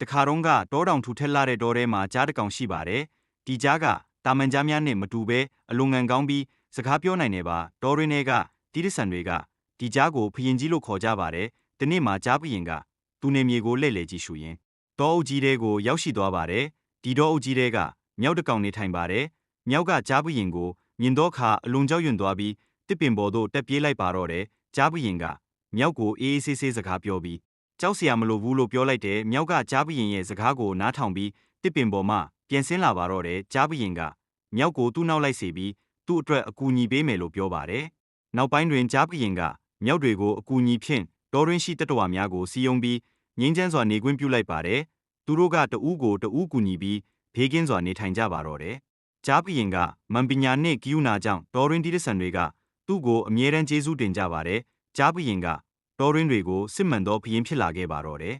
တခါတော့ကတောတောင်ထူထက်လာတဲ့တောထဲမှာကြားတစ်ကောင်ရှိပါတယ်ဒီကြားကတာမန်ကြားများနဲ့မတူဘဲအလွန်ငံကောင်းပြီးစကားပြောနိုင်နေပါတောရင်းတွေကတိရစ္ဆာန်တွေကဒီကြားကိုဖယင်ကြီးလို့ခေါ်ကြပါတယ်ဒီနေ့မှကြားပရင်ကသူနေမြေကိုလှည့်လည်ကြည့်ရှုရင်တောအုပ်ကြီးတဲကိုရောက်ရှိသွားပါတယ်ဒီတောအုပ်ကြီးတဲကမြောက်တစ်ကောင်နေထိုင်ပါတယ်မြောက်ကကြားပရင်ကိုမြင်တော့ခါအလွန်ကြောက်ရွံ့သွားပြီးတစ်ပင်ပေါ်သို့တက်ပြေးလိုက်ပါတော့တယ်ကြားပရင်ကမြောက်ကိုအေးအေးဆေးဆေးစကားပြောပြီး ကြောက်စရာမလိုဘူးလို့ပြောလိုက်တယ်မြောက်ကကြားပရင်ရဲ့စကားကိုနားထောင်ပြီးတစ်ပင်ပေါ်မှပြန်ဆင်းလာပါတော့တယ်ကြားပရင်ကမြောက်ကိုသူ့နောက်လိုက်စေပြီးသူ့အတွက်အကူအညီပေးမယ်လို့ပြောပါတယ်နောက်ပိုင်းတွင်ကြားပရင်ကမြောက်တွေကိုအကူအညီဖြင့်တော်ရင်းရှိတတဝါများကိုစီယုံပြီးငင်းချမ်းစွာနေခွင့်ပြုလိုက်ပါတယ်သူတို့ကတဦးကိုတဦးကူညီပြီးဘေးကင်းစွာနေထိုင်ကြပါတော့တယ်ကြားပရင်ကမန်ပညာနှင့်ကီယူနာကြောင့်တော်ရင်းတိရစ္ဆာန်တွေကသူ့ကိုအမြဲတမ်းကျေးဇူးတင်ကြပါတယ်ကြားပရင်က တော်ရင်းတွေကိုစစ်မှန်သောဖျင်းဖြစ်လာခဲ့ပါတော့တယ်